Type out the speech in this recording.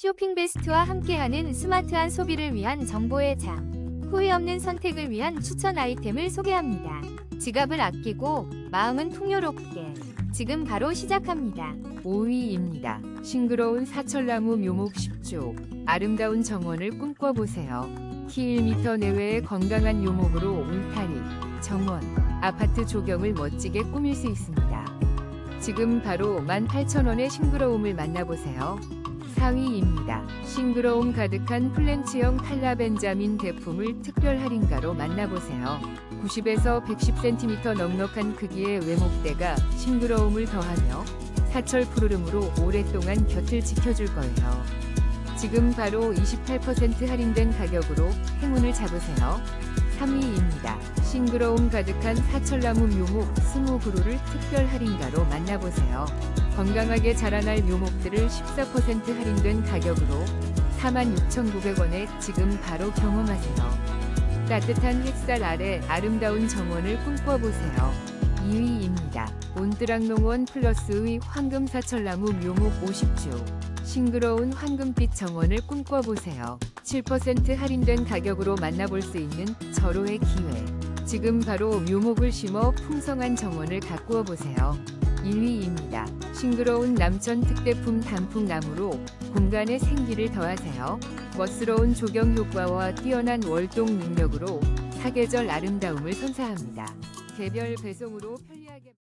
쇼핑 베스트와 함께하는 스마트한 소비를 위한 정보의 장. 후회 없는 선택을 위한 추천 아이템을 소개합니다. 지갑을 아끼고 마음은 풍요롭게. 지금 바로 시작합니다. 5위입니다. 싱그러운 사철나무 묘목 10조. 아름다운 정원을 꿈꿔보세요. 키 1m 내외의 건강한 묘목으로 울타리, 정원, 아파트 조경을 멋지게 꾸밀 수 있습니다. 지금 바로 18,000원의 싱그러움을 만나보세요. 4위입니다. 싱그러움 가득한 플랜츠형 탈라 벤자민 대품을 특별 할인가로 만나보세요. 90에서 110cm 넉넉한 크기의 외목대가 싱그러움을 더하며 사철 푸르름으로 오랫동안 곁을 지켜줄 거예요. 지금 바로 28% 할인된 가격으로 행운을 잡으세요. 3위입니다. 싱그러움 가득한 사철나무 묘목 20그루를 특별 할인가로 만나보세요. 건강하게 자라날 묘목들을 14% 할인된 가격으로 46,900원에 지금 바로 경험하세요. 따뜻한 햇살 아래 아름다운 정원을 꿈꿔보세요. 2위입니다. 온드락농원 플러스의 황금 사철나무 묘목 50주. 싱그러운 황금빛 정원을 꿈꿔보세요. 7% 할인된 가격으로 만나볼 수 있는 절호의 기회. 지금 바로 묘목을 심어 풍성한 정원을 가꾸어 보세요. 1위입니다. 싱그러운 남천 특대품 단풍나무로 공간에 생기를 더하세요. 멋스러운 조경 효과와 뛰어난 월동 능력으로 사계절 아름다움을 선사합니다. 개별 배송으로 편리하게